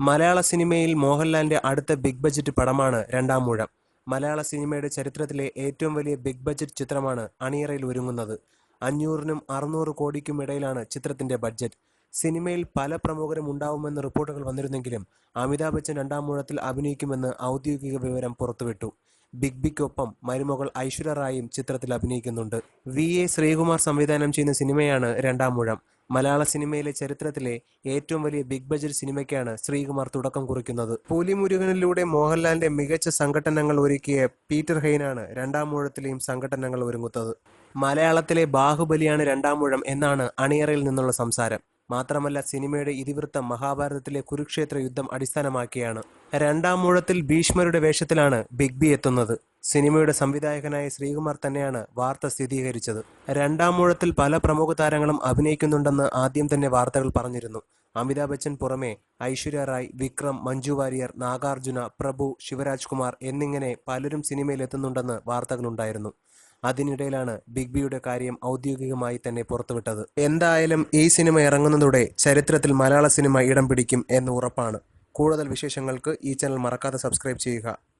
മലയാള സിനിമയിൽ മോഹൻലാലിന്റെ അടുത്ത ബിഗ് ബജറ്റ് പടമാണ് രണ്ടാം മൂഴം. മലയാള സിനിമയുടെ ചരിത്രത്തിലെ ഏറ്റവും വലിയ ബിഗ് ബജറ്റ് ചിത്രമാണ് അണിയറയിൽ ഒരുങ്ങുന്നത്. അഞ്ഞൂറിനും അറുന്നൂറ് കോടിക്കും ഇടയിലാണ് ചിത്രത്തിന്റെ ബഡ്ജറ്റ്. സിനിമയിൽ പല പ്രമുഖരും ഉണ്ടാവുമെന്ന് റിപ്പോർട്ടുകൾ വന്നിരുന്നെങ്കിലും അമിതാഭ് ബച്ചൻ രണ്ടാം മൂഴത്തിൽ അഭിനയിക്കുമെന്ന് ഔദ്യോഗിക വിവരം പുറത്തുവിട്ടു. ബിഗ് ബിക്കൊപ്പം മരുമകൾ ഐശ്വര്യ റായും ചിത്രത്തിൽ അഭിനയിക്കുന്നുണ്ട്. വി എ ശ്രീകുമാർ സംവിധാനം ചെയ്യുന്ന സിനിമയാണ് രണ്ടാം മൂഴം. മലയാള സിനിമയിലെ ചരിത്രത്തിലെ ഏറ്റവും വലിയ ബിഗ് ബജറ്റ് സിനിമയ്ക്കാണ് ശ്രീകുമാർ തുടക്കം കുറിക്കുന്നത്. പൂലിമുരുകനിലൂടെ മോഹൻലാലിന്റെ മികച്ച സംഘടനകൾ ഒരുക്കിയ പീറ്റർ ഹെയ്നാണ് രണ്ടാം മൂഴത്തിലെയും സംഘടനകൾ ഒരുങ്ങുന്നത്. മലയാളത്തിലെ ബാഹുബലിയാണ് രണ്ടാം മൂഴം എന്നാണ് അണിയറയിൽ നിന്നുള്ള സംസാരം. മാത്രമല്ല സിനിമയുടെ ഇതിവൃത്തം മഹാഭാരതത്തിലെ കുരുക്ഷേത്ര യുദ്ധം അടിസ്ഥാനമാക്കിയാണ്. രണ്ടാം മൂഴത്തിൽ ഭീഷ്മരുടെ വേഷത്തിലാണ് ബിഗ് ബി എത്തുന്നത്. സിനിമയുടെ സംവിധായകനായ ശ്രീകുമാർ തന്നെയാണ് വാർത്ത സ്ഥിരീകരിച്ചത്. രണ്ടാം മൂഴത്തിൽ പല പ്രമുഖ താരങ്ങളും അഭിനയിക്കുന്നുണ്ടെന്ന് ആദ്യം തന്നെ വാർത്തകൾ പറഞ്ഞിരുന്നു. അമിതാഭ് ബച്ചൻ പുറമെ ഐശ്വര്യ റായ് വിക്രം മഞ്ജു വാര്യർ നാഗാർജുന പ്രഭു ശിവരാജ് കുമാർ എന്നിങ്ങനെ പലരും സിനിമയിൽ എത്തുന്നുണ്ടെന്ന് വാർത്തകളുണ്ടായിരുന്നു. അതിനിടയിലാണ് ബിഗ് ബിയുടെ കാര്യം ഔദ്യോഗികമായി തന്നെ പുറത്തുവിട്ടത്. എന്തായാലും ഈ സിനിമ ഇറങ്ങുന്നതോടെ ചരിത്രത്തിൽ മലയാള സിനിമ ഇടം പിടിക്കും എന്ന് ഉറപ്പാണ്. കൂടുതൽ വിശേഷങ്ങൾക്ക് ഈ ചാനൽ മറക്കാതെ സബ്സ്ക്രൈബ് ചെയ്യുക.